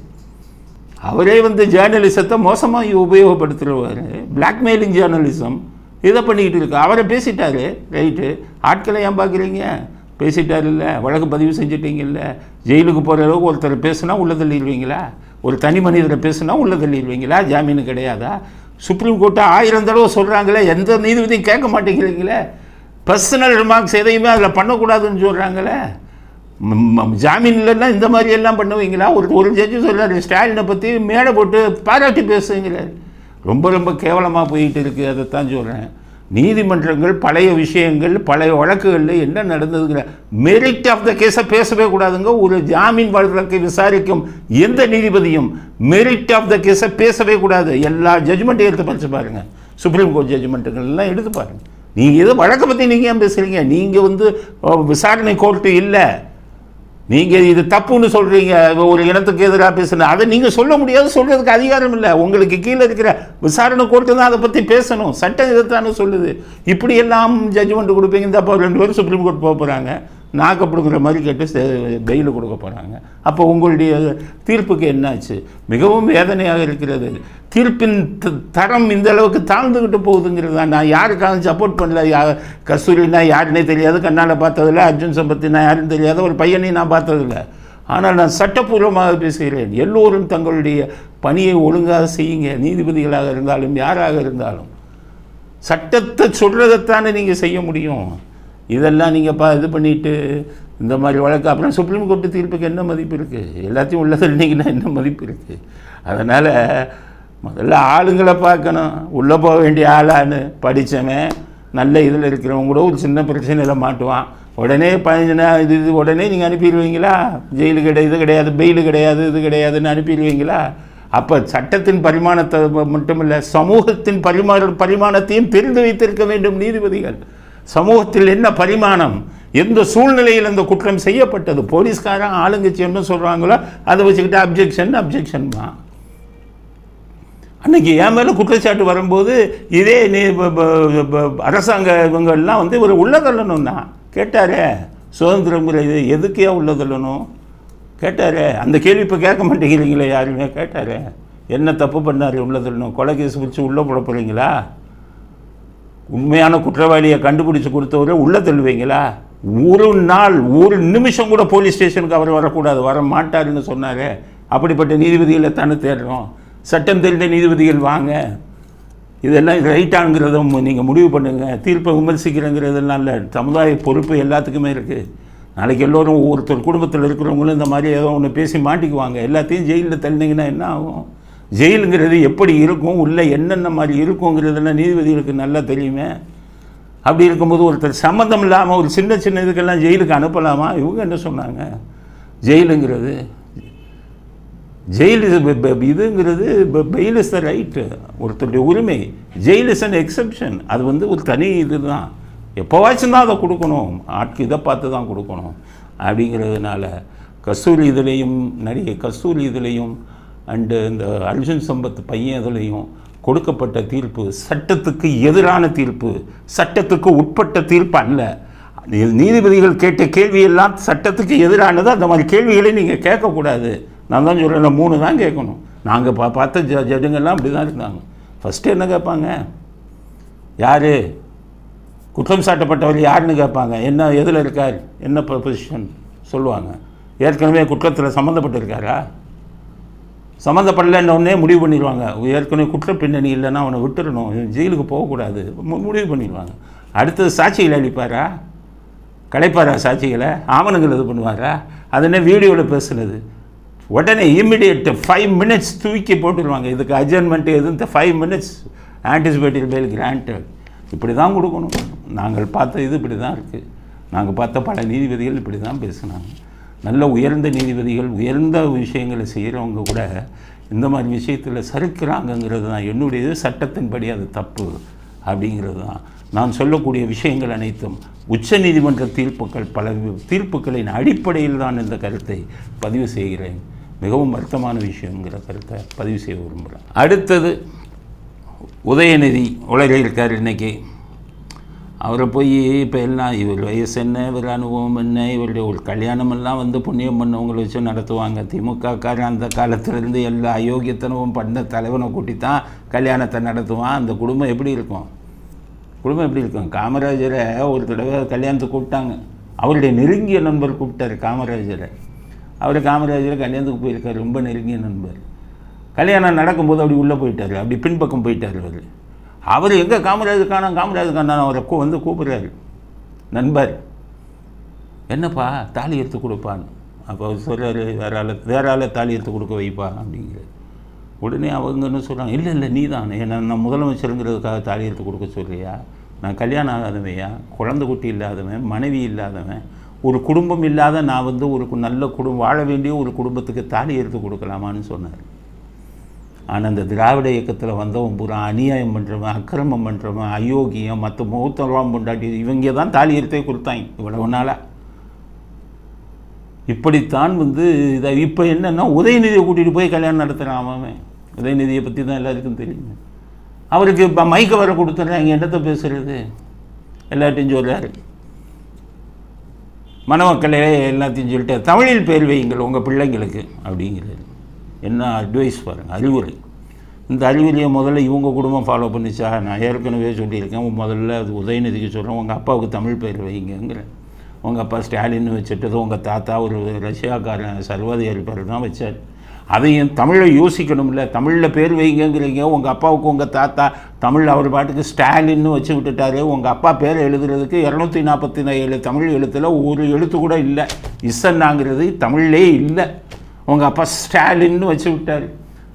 அவரே வந்து ஜேர்னலிசத்தை மோசமாக உபயோகப்படுத்துகிறவர் பிளாக்மெயிலிங் ஜேர்னலிசம் இதை பண்ணிக்கிட்டு இருக்கு. அவரை பேசிட்டாரு. ரைட்டு ஆட்களை ஏன் பார்க்குறீங்க? பேசிட்டார் இல்லை. வழக்கு பதிவு செஞ்சிட்டீங்கல்ல ஜெயிலுக்கு போகிற அளவுக்கு ஒருத்தர் பேசுனா உள்ளே தள்ளிடுவீங்களா? ஒரு தனி மனிதரை பேசுனா உள்ளே தள்ளிடுவீங்களா? ஜாமீன் கிடையாதா? சுப்ரீம் கோர்ட்டை ஆயிரம் தடவை சொல்கிறாங்களே எந்த நீதிபதியும் கேட்க மாட்டேங்கிறீங்களே. பர்சனல் ரிமார்க்ஸ் எதையுமே அதில் பண்ணக்கூடாதுன்னு சொல்கிறாங்களே ஜாமீன் இல்லைன்னா இந்த மாதிரி எல்லாம் பண்ணுவீங்களா? ஒரு ஒரு ஜட்ஜு சொல்கிறார் ஸ்டாலினை பற்றி மேடை போட்டு பாராட்டி பேசுங்கிறார் ரொம்ப ரொம்ப கேவலமாக போயிட்டு இருக்குது அதைத்தான் சொல்கிறேன் நீதிமன்றங்கள் பழைய விஷயங்கள் பழைய வழக்குகளில் என்ன நடந்ததுங்கிற மெரிட் ஆஃப் த கேஸை பேசவே கூடாதுங்க. ஒரு ஜாமீன் வழக்கை விசாரிக்கும் எந்த நீதிபதியும் மெரிட் ஆஃப் த கேஸை பேசவே கூடாது. எல்லா ஜட்ஜ்மெண்ட்டையும் எடுத்து படிச்சு பாருங்கள் சுப்ரீம் கோர்ட் ஜட்ஜ்மெண்ட்டுகள் எடுத்து பாருங்கள் நீங்கள் எது வழக்கை பற்றி நீங்கள் ஏன் பேசுகிறீங்க நீங்கள் வந்து விசாரணை கோர்ட்டு இல்லை. நீங்கள் இது தப்புன்னு சொல்கிறீங்க ஒரு இனத்துக்கு எதிராக பேசுன அதை நீங்கள் சொல்ல முடியாது சொல்கிறதுக்கு அதிகாரம் இல்லை. உங்களுக்கு கீழே இருக்கிற விசாரணை கோர்ட்டு தான் அதை பற்றி பேசணும். சட்டம் இதைத்தானே சொல்லுது. இப்படியெல்லாம் ஜட்ஜ்மெண்ட் கொடுப்பீங்க. இந்த அப்போ ரெண்டு பேரும் சுப்ரீம் கோர்ட் போக போகிறாங்க நாக்க பிடுங்குற மாதிரி கேட்டு பெயில் கொடுக்க போகிறாங்க அப்போ உங்களுடைய தீர்ப்புக்கு என்னாச்சு? மிகவும் வேதனையாக இருக்கிறது. தீர்ப்பின் த- தரம் இந்த அளவுக்கு தாழ்ந்துக்கிட்டு போகுதுங்கிறது தான். நான் யாருக்காகவும் சப்போர்ட் பண்ணல. யா கஸ்தூரினா யாருன்னே தெரியாது. கண்ணால் பார்த்ததில்ல. அர்ஜுன் சம்பத்தினா யாருன்னு தெரியாத. ஒரு பையனையும் நான் பார்த்ததில்ல. ஆனால் நான் சட்டப்பூர்வமாக பேசுகிறேன். எல்லோரும் தங்களுடைய பணியை ஒழுங்காக செய்யுங்க. நீதிபதிகளாக இருந்தாலும் யாராக இருந்தாலும். சட்டத்தை சொல்கிறதைத்தானே நீங்கள் செய்ய முடியும். இதெல்லாம் நீங்கள் பா இது பண்ணிட்டு இந்த மாதிரி வழக்கு. அப்புறம் சுப்ரீம் கோர்ட்டு தீர்ப்புக்கு என்ன மதிப்பு இருக்குது எல்லாத்தையும் உள்ள தள்ளினீங்கன்னா என்ன மதிப்பு இருக்குது அதனால் முதல்ல ஆளுங்களை பார்க்கணும். உள்ளே போக வேண்டிய ஆளான்னு படித்தவன் நல்ல இதில் இருக்கிறவங்க கூட ஒரு சின்ன பிரச்சனையில் மாட்டுவான். உடனே பதினஞ்சு நாள் இது இது உடனே நீங்கள் அனுப்பிடுவீங்களா? ஜெயிலு கிடையாது இது கிடையாது பெயிலு கிடையாது இது கிடையாதுன்னு அனுப்பிடுவீங்களா? அப்போ சட்டத்தின் பரிமாணத்தை மட்டுமில்லை சமூகத்தின் பரிமாண பரிமாணத்தையும் தெரிந்து வைத்திருக்க வேண்டும் நீதிபதிகள். சமூகத்தில் என்ன பரிமாணம்? எந்த சூழ்நிலையில் அந்த குற்றம் செய்யப்பட்டது? போலீஸ்காரன் ஆளுங்கட்சி என்ன சொல்கிறாங்களோ அதை வச்சுக்கிட்டு அப்ஜெக்ஷன் அப்ஜெக்ஷன் தான் அன்னைக்கு என் மேலே குற்றச்சாட்டு வரும்போது இதே நீ ப- ப- அரசாங்க இவங்கள்லாம் வந்து ஒரு உள்ளதள்ளணும் தான். கேட்டாரே சுதந்திரங்கிற இது எதுக்கே உள்ளதள்ளணும்? கேட்டாரே அந்த கேள்வி இப்போ கேட்க மாட்டேங்கிறீங்களே யாருமே? கேட்டாரே என்ன தப்பு பண்ணார் உள்ளதள்ளணும்? கொலை கேஸ் வச்சு உள்ளே போட போகிறீங்களா உண்மையான குற்றவாளியை கண்டுபிடிச்சு கொடுத்தவரை உள்ளே தள்ளுவீங்களா? ஒரு நாள் ஒரு நிமிஷம் கூட போலீஸ் ஸ்டேஷனுக்கு அவர் வரக்கூடாது. வர மாட்டாருன்னு சொன்னாரே. அப்படிப்பட்ட நீதிபதிகளை தானே தேடுறோம். சட்டம் தெரிந்த நீதிபதிகள் வாங்க. இதெல்லாம் ரைட்டாங்கிறத நீங்கள் முடிவு பண்ணுங்கள் தீர்ப்பை விமர்சிக்கிறங்கிறதெல்லாம் இல்லை. சமுதாய பொறுப்பு எல்லாத்துக்குமே இருக்குது நாளைக்கு எல்லோரும் ஒவ்வொருத்தர் குடும்பத்தில் இருக்கிறவங்களும் இந்த மாதிரி ஏதோ ஒன்று பேசி மாட்டிக்குவாங்க. எல்லாத்தையும் ஜெயிலில் தள்ளினீங்கன்னா என்ன ஆகும்? ஜெயிலுங்கிறது எப்படி இருக்கும்? உள்ளே என்னென்ன மாதிரி இருக்குங்கிறதெல்லாம் நீதிபதிகளுக்கு நல்லா தெரியுமே. அப்படி இருக்கும்போது ஒருத்தர் சம்மந்தம் இல்லாமல் ஒரு சின்ன சின்ன இதுக்கெல்லாம் ஜெயிலுக்கு அனுப்பலாமா? இவங்க என்ன சொன்னாங்க? ஜெயிலுங்கிறது ஜெயில் இதுங்கிறது பெயில் இஸ் த ரைட்டு ஒருத்தருடைய உரிமை. Jail is an exception. அது வந்து ஒரு தனி இதுதான். எப்போவாச்சும் தான் அதை கொடுக்கணும். ஆட்கு இதை பார்த்து தான் கொடுக்கணும். அப்படிங்கிறதுனால கஸ்தூரி இதுலேயும் நடிகை கஸ்தூரி இதுலேயும் அண்டு இந்த அர்ஜுன் சம்பத் பையன் இதுலேயும் கொடுக்கப்பட்ட தீர்ப்பு சட்டத்துக்கு எதிரான தீர்ப்பு சட்டத்துக்கு உட்பட்ட தீர்ப்பு அல்ல. நீதிபதிகள் கேட்ட கேள்வியெல்லாம் சட்டத்துக்கு எதிரானது? அந்த மாதிரி கேள்விகளை நீங்கள் கேட்கக்கூடாது. நான் தான் சொல்கிறேன் மூணு தான் கேட்கணும். நாங்கள் பா பார்த்த ஜ ஜட்ஜுங்கள்லாம் அப்படி தான் இருந்தாங்க. ஃபஸ்ட்டு என்ன கேட்பாங்க? யார்? குற்றம் சாட்டப்பட்டவர் யாருன்னு கேட்பாங்க. என்ன எதில் இருக்கார்? என்ன பொசிஷன் சொல்லுவாங்க. ஏற்கனவே குற்றத்தில் சம்மந்தப்பட்டிருக்காரா சம்மந்தப்படலைன்னொடனே முடிவு பண்ணிடுவாங்க. ஏற்கனவே குற்ற பின்னணி இல்லைன்னா அவனை விட்டுடணும் ஜெயிலுக்கு போகக்கூடாது. முடிவு பண்ணிடுவாங்க. அடுத்தது சாட்சிகளை அளிப்பாரா? கலைப்பாரா சாட்சிகளை? ஆவணங்கள் இது பண்ணுவாரா? அது என்ன வீடியோவில் பேசுனது உடனே இம்மிடியட் ஃபைவ் மினிட்ஸ் தூக்கி போட்டுருவாங்க. இதுக்கு அட்ஜர்மெண்ட் எதுவும் five minutes anticipative bail granted இப்படி தான் கொடுக்கணும். நாங்கள் பார்த்த இது இப்படி தான் இருக்குது நாங்கள் பார்த்த பல நீதிபதிகள் இப்படி தான் பேசுனாங்க. நல்ல உயர்ந்த நீதிபதிகள் உயர்ந்த விஷயங்களை செய்கிறவங்க கூட இந்த மாதிரி விஷயத்தில் சறுக்கிறாங்கங்கிறது தான். என்னுடைய சட்டத்தின்படி அது தப்பு அப்படிங்கிறது தான். நான் சொல்லக்கூடிய விஷயங்கள் அனைத்தும் உச்ச நீதிமன்ற தீர்ப்புகள் பல தீர்ப்புகளின் அடிப்படையில் தான் இந்த கருத்தை பதிவு செய்கிறேன். மிகவும் வருத்தமான விஷயங்கிற கருத்தை பதிவு செய்ய விரும்புகிறேன். அடுத்தது உதயநிதி உலகில் இருக்கார் இன்னைக்கு. அவரை போய் இப்போ எல்லாம் இவர் வயசு என்ன இவர் அனுபவம் என்ன இவருடைய ஒரு கல்யாணமெல்லாம் வந்து புண்ணியம் பண்ணவங்களை வச்சு நடத்துவாங்க. திமுகக்காரன் அந்த காலத்திலேருந்து எல்லா அயோக்கியத்தனமும் பண்ண தலைவனை கூட்டி தான் கல்யாணத்தை நடத்துவான். அந்த குடும்பம் எப்படி இருக்கும்? குடும்பம் எப்படி இருக்கும்? காமராஜரை ஒரு தடவை கல்யாணத்துக்கு கூப்பிட்டாங்க. அவருடைய நெருங்கிய நண்பர் கூப்பிட்டாரு காமராஜரை. அவர் காமராஜரை கல்யாணத்துக்கு போயிருக்காரு. ரொம்ப நெருங்கிய நண்பர். கல்யாணம் நடக்கும்போது அப்படி உள்ளே போயிட்டார். அப்படி பின்பக்கம் போயிட்டார் அவர். அவர் எங்கே காமராஜர் காணோம் காமராஜர் காணோம் அவரை கூ வந்து கூப்பிடுறாரு. நண்பர். என்னப்பா தாலி எடுத்து கொடுப்பான்னு. அப்போ அவர் சொல்கிறாரு வேற ஆளை வேற ஆளை தாலி எடுத்து கொடுக்க வைப்பா அப்படிங்கிறார். உடனே அவங்க என்ன சொல்கிறாங்க இல்லை இல்லை நீ தான் என்ன நான் முதலமைச்சருங்கிறதுக்காக தாலி எடுத்து கொடுக்க சொல்கிறியா நான் கல்யாணம் ஆகாதவையா? குழந்தை குட்டி இல்லாதவன் மனைவி இல்லாதவன். ஒரு குடும்பம் இல்லாத நான் வந்து ஒரு நல்ல குடும்பம் வாழ வேண்டிய ஒரு குடும்பத்துக்கு தாலி எடுத்து கொடுக்கலாமான்னு சொன்னார். ஆனால் அந்த திராவிட இயக்கத்தில் வந்தவன் பூரா அநியாயம் பண்ணுறவன் அக்கிரமம் பண்ணுறவன் அயோக்கியம் மற்ற மூத்தரவாம் பொண்டாட்டி இவங்க தான் தாலி எடுத்தே கொடுத்தாங்க இவ்வளவு நாளாக இப்படித்தான் வந்து இதை இப்போ என்னென்னா உதயநிதியை கூட்டிகிட்டு போய் கல்யாணம் நடத்துகிறான் அவன். உதயநிதியை பற்றி தான் எல்லாருக்கும் தெரியும். அவருக்கு இப்போ மைக்க வர கொடுத்துட்றாங்க என்னத்தை பேசுகிறது எல்லாத்தையும் சொல்கிறாரு மணமக்களே எல்லாத்தையும் சொல்லிட்டு தமிழில் பேர் வையுங்கள் உங்கள் பிள்ளைங்களுக்கு அப்படிங்கிறது என்ன அட்வைஸ் பாருங்கள் அறிவுரை இந்த அறிவுரையை முதல்ல இவங்க குடும்பம் ஃபாலோ பண்ணிச்சா நான் ஏற்கனவே சொல்லியிருக்கேன் முதல்ல அது உதயநிதிக்கு சொல்கிறேன் உங்கள் அப்பாவுக்கு தமிழ் பேர் வைங்கங்கிறேன் உங்கள் அப்பா ஸ்டாலின் வச்சுட்டது உங்கள் தாத்தா ஒரு ரஷ்யாக்காரன் சர்வாதிகாரி பேர் தான் வச்சார். அதையும் தமிழை யோசிக்கணும்ல தமிழில் பேர் வைங்கங்கிறீங்க உங்கள் அப்பாவுக்கு உங்கள் தாத்தா தமிழ் அவர் பாட்டுக்கு ஸ்டாலின்னு வச்சு விட்டுட்டாரு உங்கள் அப்பா பேர் எழுதுறதுக்கு இரநூத்தி நாற்பத்தி ஏழு தமிழ் எழுத்தில் ஒரு எழுத்து கூட இல்லை. இசன்னாங்கிறது தமிழ்லே இல்லை. உங்கள் அப்பா ஸ்டாலின்னு வச்சு விட்டார்.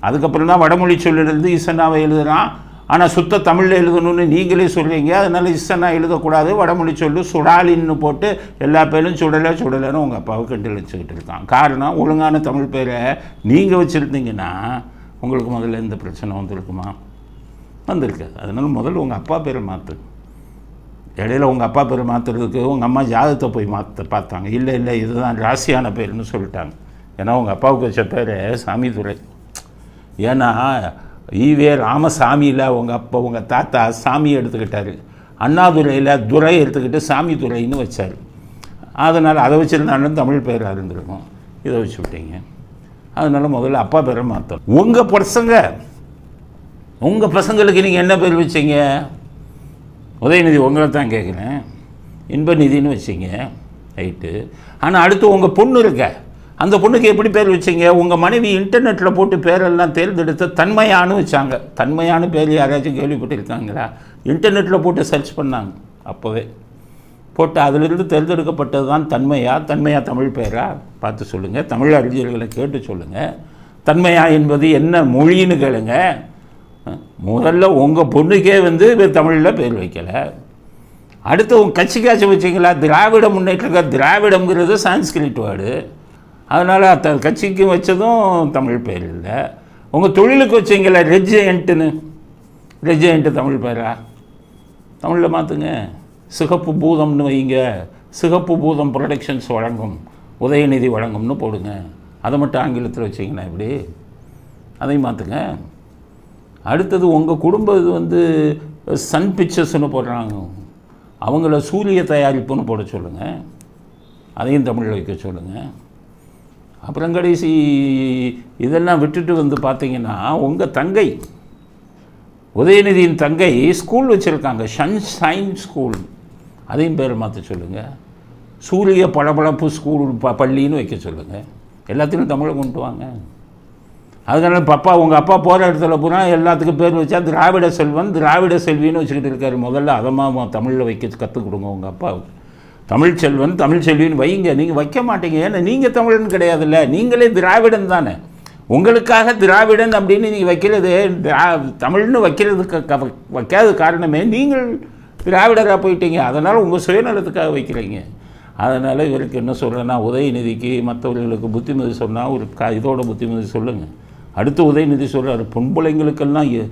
அதுக்கப்புறம் தான் வடமொழி சொல்லிருந்து இசனாவை எழுதுறான். ஆனால் சுத்த தமிழில் எழுதணும்னு நீங்களே சொல்கிறீங்க அதனால் இசனா எழுதக்கூடாது. வடமொழி சொல்லு சுடாலின்னு போட்டு எல்லா பேரும் சுடலை சுடலைன்னு உங்கள் அப்பாவை கண்டு வச்சுக்கிட்டு இருக்கான். காரணம் ஒழுங்கான தமிழ் பேரை நீங்கள் வச்சுருந்தீங்கன்னா உங்களுக்கு முதல்ல இந்த பிரச்சனை வந்திருக்குமா? வந்திருக்கு. அதனால் முதல்ல உங்கள் அப்பா பேரை மாற்று இடையில உங்கள் அப்பா பேர் மாற்றுறதுக்கு உங்கள் அம்மா ஜாதகத்தை போய் மாற்ற பார்த்தாங்க. இல்லை இல்லை இதுதான் ராசியான பேர்னு சொல்லிட்டாங்க. ஏன்னா உங்கள் அப்பாவுக்கு வச்ச பேர் சாமிதுரை ஏன்னா ஈவே ராமசாமியில் உங்கள் அப்பா உங்கள் தாத்தா சாமியை எடுத்துக்கிட்டார். அண்ணாதுரையில் துரை எடுத்துக்கிட்டு சாமி துரைன்னு வச்சார். அதனால் அதை வச்சுருந்தாலும் தமிழ் பேராக இருந்திருக்கும் இதை வச்சு விட்டீங்க. அதனால் முதல்ல அப்பா பேரை மாற்றணும் உங்கள் பசங்க உங்கள் பசங்களுக்கு நீங்கள் என்ன பேர் வச்சீங்க? உதயநிதி உங்களை தான் கேட்குறேன் இன்பநிதின்னு வச்சிங்க. ரைட்டு. ஆனால் அடுத்து உங்கள் பொண்ணு இருக்க? அந்த பொண்ணுக்கு எப்படி பேர் வச்சீங்க? உங்கள் மனைவி இன்டர்நெட்டில் போட்டு பேரெல்லாம் தேர்ந்தெடுத்து தன்மையானு வச்சாங்க. தன்மையான பேர் யாராச்சும் கேள்விப்பட்டிருக்காங்களா? இன்டர்நெட்டில் போட்டு சர்ச் பண்ணாங்க. அப்போவே. போட்டு அதிலிருந்து தேர்ந்தெடுக்கப்பட்டது தான் தன்மையா? தன்மையா தமிழ் பேரா? பார்த்து சொல்லுங்கள் தமிழ் அறிஞர்களை கேட்டு சொல்லுங்கள் தன்மையா என்பது என்ன மொழின்னு கேளுங்க. முதல்ல உங்கள் பொண்ணுக்கே வந்து தமிழில் பேர் வைக்கலை. அடுத்து உங்கள் கட்சிக்காச்சும் வச்சிங்களா? திராவிட முன்னேற்ற திராவிடம்ங்கிறது சான்ஸ்கிரிட் வேர்டு. அதனால் அத்த கட்சிக்கு வச்சதும் தமிழ் பேர் இல்லை. உங்கள் தொழிலுக்கு வச்சிங்களா ரெஜெயண்ட்டுன்னு ரெஜெயண்ட்டு தமிழ் பேரா? தமிழில் மாற்றுங்க சிகப்பு பூதம்னு வைங்க. சிகப்பு பூதம் ப்ரொடக்ஷன்ஸ் வழங்கும். உதயநிதி வழங்கும்னு போடுங்க. அதை மட்டும் ஆங்கிலத்தில் வச்சிங்கன்னா எப்படி? அதையும் மாற்றுங்க அடுத்தது உங்கள் குடும்ப இது வந்து சன் பிக்சர்ஸ்னு போடுறாங்க. அவங்கள சூரிய தயாரிப்புன்னு போட சொல்லுங்கள் அதையும் தமிழில் வைக்க சொல்லுங்கள் அப்புறம் கடைசி இதெல்லாம் விட்டுட்டு வந்து பார்த்தீங்கன்னா உங்கள் தங்கை உதயநிதியின் தங்கை ஸ்கூல் வச்சுருக்காங்க. சன்ஷைன் ஸ்கூல் அதையும் பேர் மாற்ற சொல்லுங்கள் சூரிய பளபளப்பு ஸ்கூல் ப பள்ளின்னு வைக்க சொல்லுங்கள் எல்லாத்தையும் தமிழை கொண்டு வாங்க. அதனால பப்பா உங்கள் அப்பா போகிற இடத்துல பூரா எல்லாத்துக்கும் பேர் வச்சா திராவிட செல்வன் திராவிட செல்வின்னு வச்சுக்கிட்டு இருக்காரு. முதல்ல அதமாக தமிழில் வைக்க கற்றுக் கொடுங்க உங்கள் அப்பாவுக்கு. தமிழ்ச்செல்வன் தமிழ்ச்செல்வின்னு வைங்க நீங்கள் வைக்க மாட்டீங்க. ஏன்னா நீங்கள் தமிழன் கிடையாதுல்ல. நீங்களே திராவிடன் தானே. உங்களுக்காக திராவிடன் அப்படின்னு நீங்கள் வைக்கிறது திரா- தமிழ்னு வைக்கிறதுக்கு க- வைக்காத காரணமே நீங்கள் திராவிடராக போயிட்டீங்க. அதனால் உங்கள் சுயநலத்துக்காக வைக்கிறீங்க. அதனால் இவருக்கு என்ன சொல்கிறேன்னா உதயநிதிக்கு மற்றவர்களுக்கு புத்திமதி சொன்னால் ஒரு க இதோட புத்திமதி சொல்லுங்கள் அடுத்து உதயநிதி சொல்கிறார் பொம்பளைங்களுக்கெல்லாம் எ-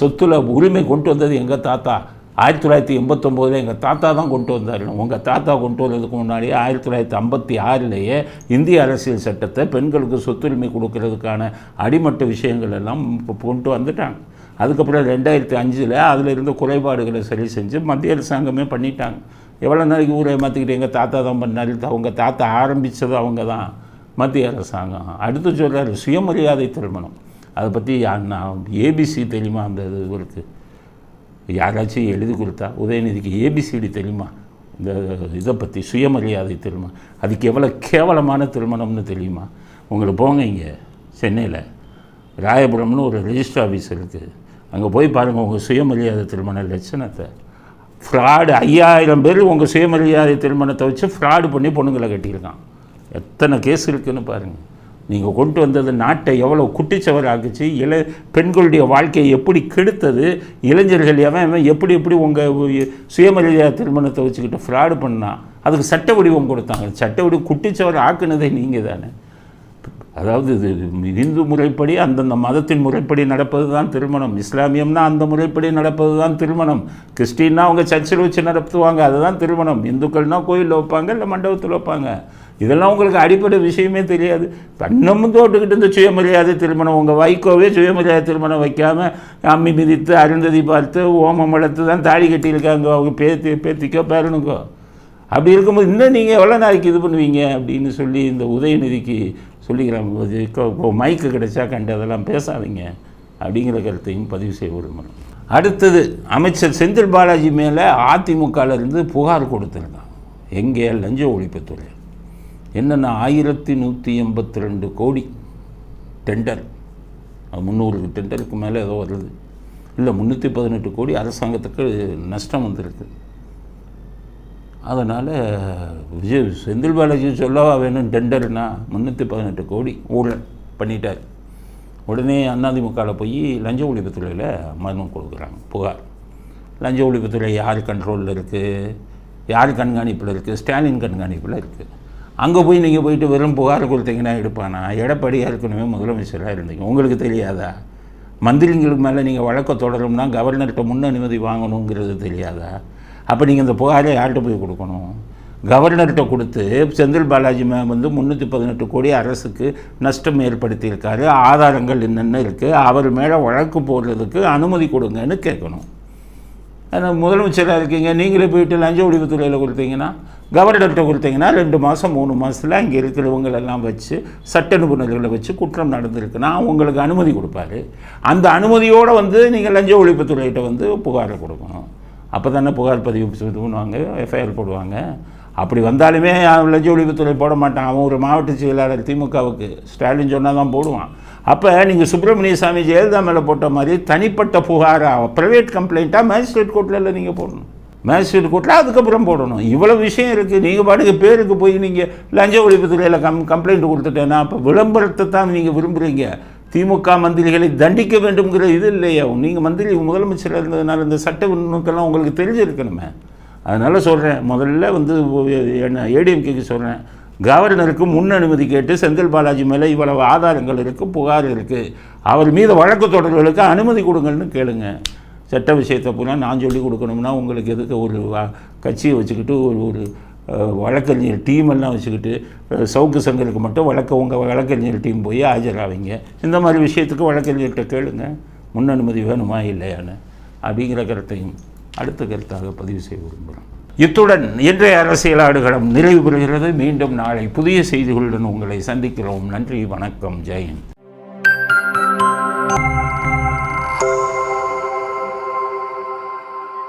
சொத்துல உரிமை கொண்டு வந்தது எங்கள் தாத்தா? ஆயிரத்தி தொள்ளாயிரத்தி எண்பத்தொம்போதில் எங்கள் தாத்தா தான் கொண்டு வந்தார் உங்கள் தாத்தா கொண்டு வந்ததுக்கு முன்னாடி ஆயிரத்தி தொள்ளாயிரத்தி ஐம்பத்தி ஆறிலேயே இந்திய அரசியல் சட்டத்தை பெண்களுக்கு சொத்துரிமை கொடுக்கறதுக்கான அடிமட்ட விஷயங்கள் எல்லாம் இப்போ கொண்டு வந்துட்டாங்க. அதுக்கப்புறம் ரெண்டாயிரத்தி அஞ்சில் அதில் இருந்த குறைபாடுகளை சரி செஞ்சு மத்திய அரசாங்கமே பண்ணிட்டாங்க. எவ்வளோ நாளைக்கு ஊரை மாற்றிக்கிட்டு எங்கள் தாத்தா தான் பண்ணார்? அவங்க தாத்தா ஆரம்பித்தது அவங்க தான். மத்திய அரசாங்கம். அடுத்து சொல்கிறார் சுயமரியாதை திருமணம். அதை பற்றி நான் ஏபிசி தெரியுமா அந்த இது இவருக்கு? யாராச்சும் எழுதி கொடுத்தா உதயநிதிக்கு ஏபிசிடி தெரியுமா? இந்த இதை பற்றி சுயமரியாதை திருமணம் அதுக்கு எவ்வளோ கேவலமான திருமணம்னு தெரியுமா? உங்களை போங்க இங்கே சென்னையில். ராயபுரம்னு ஒரு ரிஜிஸ்டர் ஆஃபீஸ் இருக்குது அங்கே போய் பாருங்கள் உங்கள் சுயமரியாதை திருமண லட்சணத்தை. ஃப்ராடு ஐயாயிரம் பேர் உங்கள் சுயமரியாதை திருமணத்தை வச்சு ஃப்ராடு பண்ணி பொண்ணுங்களை கட்டியிருக்கான். எத்தனை கேஸ் இருக்குதுன்னு பாருங்கள் நீங்கள் கொண்டு வந்தது நாட்டை எவ்வளோ குட்டிச்சவர் ஆக்குச்சு இள பெண்களுடைய வாழ்க்கையை எப்படி கெடுத்தது இளைஞர்கள் எவன் எவன் எப்படி எப்படி உங்கள் சுயமரியாதை திருமணத்தை வச்சுக்கிட்டு ஃப்ராடு பண்ணான் அதுக்கு சட்ட வடிவம் கொடுத்தாங்க. சட்ட வடிவம் குட்டிச்சவர் ஆக்குனதே நீங்கள் தானே. அதாவது இது இந்து முறைப்படி அந்தந்த மதத்தின் முறைப்படி நடப்பது தான் திருமணம். இஸ்லாமியம்னா அந்த முறைப்படி நடப்பது தான் திருமணம். கிறிஸ்டின்னா அவங்க சர்ச்சில் வச்சு நடத்துவாங்க அதுதான் திருமணம். இந்துக்கள்னால் கோயிலில் வைப்பாங்க இல்லை மண்டபத்தில் வைப்பாங்க. இதெல்லாம் உங்களுக்கு அடிப்படை விஷயமே தெரியாது. பண்ணமும் தோட்டுக்கிட்டு இந்த சுயமரியாதை திருமணம் உங்கள் வைகோவே சுயமரியாதை திருமணம் வைக்காமல் அம்மி மிதித்து அருந்ததி பார்த்து ஓமம் வளர்த்து தான் தாலி கட்டியிருக்காங்க. அவங்க பேத்தி பேத்திக்கோ பேரனுக்கோ. அப்படி இருக்கும்போது இன்னும் நீங்கள் எவ்வளோ நாளைக்கு இது பண்ணுவீங்க அப்படின்னு சொல்லி இந்த உதயநிதிக்கு சொல்லிக்கிறாங்க. மைக்கு கிடைச்சா கண்டு அதெல்லாம் பேசாதீங்க அப்படிங்கிற கருத்தையும் பதிவு செய்ய விரும்புகிறோம் அடுத்தது அமைச்சர் செந்தில் பாலாஜி மேலே அதிமுகலேருந்து புகார் கொடுத்துருந்தான் எங்கே லஞ்ச ஒழிப்புத்துறை என்னென்னா ஆயிரத்தி நூற்றி எண்பத்தி ரெண்டு கோடி டெண்டர் முந்நூறு டெண்டருக்கு மேலே ஏதோ வருது. இல்லை முந்நூற்றி பதினெட்டு கோடி அரசாங்கத்துக்கு நஷ்டம் வந்திருக்கு. அதனால் விஜய் செந்தில் பாலாஜி சொல்லவா வேணும் டெண்டர்னா முந்நூற்றி பதினெட்டு கோடி ஊழல் பண்ணிட்டார். உடனே அதிமுகவில் போய் லஞ்ச ஒழிப்புத்துறையில் மனு கொடுக்குறாங்க. புகார். லஞ்ச ஒழிப்புத்துறை யார் கண்ட்ரோலில் இருக்குது யார் கண்காணிப்பில் இருக்குது ஸ்டாலின் கண்காணிப்பில் இருக்குது அங்கே போய் நீங்கள் போயிட்டு வெறும் புகார் கொடுத்தீங்கன்னா எடுப்பானா? எடப்பாடியாக இருக்கணுமே முதலமைச்சராக இருந்தீங்க. உங்களுக்கு தெரியாதா? மந்திரிங்களுக்கு மேலே நீங்கள் வழக்க தொடரும்னா கவர்னர்கிட்ட முன் அனுமதி வாங்கணுங்கிறது தெரியாதா? அப்போ நீங்கள் இந்த புகாரை யார்கிட்ட போய் கொடுக்கணும்? கவர்னர்கிட்ட கொடுத்து செந்தில் பாலாஜி மேம் வந்து முந்நூற்றி பதினெட்டு கோடி அரசுக்கு நஷ்டம் ஏற்படுத்தியிருக்காரு. ஆதாரங்கள் என்னென்ன இருக்குது அவர் மேலே வழக்கு போடுறதுக்கு அனுமதி கொடுங்கன்னு கேட்கணும். முதலமைச்சராக இருக்கீங்க நீங்களே போயிட்டு லஞ்ச ஒழிப்புத்துறையில் கொடுத்தீங்கன்னா கவர்னர்கிட்ட கொடுத்தீங்கன்னா ரெண்டு மாதம் மூணு மாதத்தில் அங்கே இருக்கிறவங்களெல்லாம் வச்சு சட்ட நிபுணர்களை வச்சு குற்றம் நடந்திருக்குன்னா உங்களுக்கு அனுமதி கொடுப்பாரு. அந்த அனுமதியோடு வந்து நீங்கள் லஞ்ச ஒழிப்புத்துறையிட்ட வந்து புகாரை கொடுக்கணும். அப்போ தானே புகார் பதிவு பண்ணுவாங்க எஃப்ஐஆர் போடுவாங்க. அப்படி வந்தாலுமே லஞ்ச ஒழிப்புத்துறை போட மாட்டான். அவன் ஒரு மாவட்ட செயலாளர் திமுகவுக்கு. ஸ்டாலின் சொன்னால் தான் போடுவான். அப்போ நீங்கள் சுப்பிரமணிய சாமி ஜெயலலிதா மேலே போட்ட மாதிரி தனிப்பட்ட புகாராக ப்ரைவேட் கம்ப்ளைண்ட்டாக மேஜிஸ்ட்ரேட் கோர்ட்டில் இல்லை நீங்கள் போடணும். மேஜிஸ்ட்ரேட் கோர்ட்டில் அதுக்கப்புறம் போடணும். இவ்வளோ விஷயம் இருக்குது நீங்கள் பாட்டுக்கு பேருக்கு போய் நீங்கள் லஞ்ச ஒழிப்புத்துறையில் கம் கம்ப்ளைண்ட் கொடுத்துட்டேன்னா அப்போ விளம்பரத்தை தான் நீங்கள் விரும்புகிறீங்க திமுக மந்திரிகளை தண்டிக்க வேண்டும்ங்கிற இது இல்லையா? நீங்கள் மந்திரி முதலமைச்சராக இருந்ததுனால இந்த சட்ட நுணுக்கெல்லாம் உங்களுக்கு தெரிஞ்சிருக்கணுமே. அதனால் சொல்கிறேன் முதல்ல வந்து என்ன ஏடிஎம்கேக்கு சொல்கிறேன் கவர்னருக்கு முன் அனுமதி கேட்டு செந்தில் பாலாஜி மேலே இவ்வளவு ஆதாரங்கள் இருக்குது புகார் இருக்குது அவர் மீது வழக்கு தொடர்களுக்கு அனுமதி கொடுங்கன்னு கேளுங்க. சட்ட விஷயத்தை பூரா நான் சொல்லி கொடுக்கணும்னா உங்களுக்கு எதுக்கு ஒரு கட்சியை வச்சுக்கிட்டு ஒரு ஒரு வழக்கறிஞர் டீம் எல்லாம் வச்சுக்கிட்டு சவுக்கு சங்கருக்கு மட்டும் வழக்க உங்கள் வழக்கறிஞர் டீம் போய் ஆஜராவீங்க. இந்த மாதிரி விஷயத்துக்கு வழக்கறிஞர்கிட்ட கேளுங்க. முன் அனுமதி வேணுமா இல்லையான்னு. அப்படிங்கிற கருத்தையும் அடுத்த கருத்தாக பதிவு செய்ய விரும்புகிறோம். இத்துடன் இன்றைய அரசியல் ஆடுகளம் நிறைவு பெறுகிறது மீண்டும் நாளை புதிய செய்திகளுடன் உங்களை சந்திக்கிறோம். நன்றி வணக்கம் ஜெயந்த்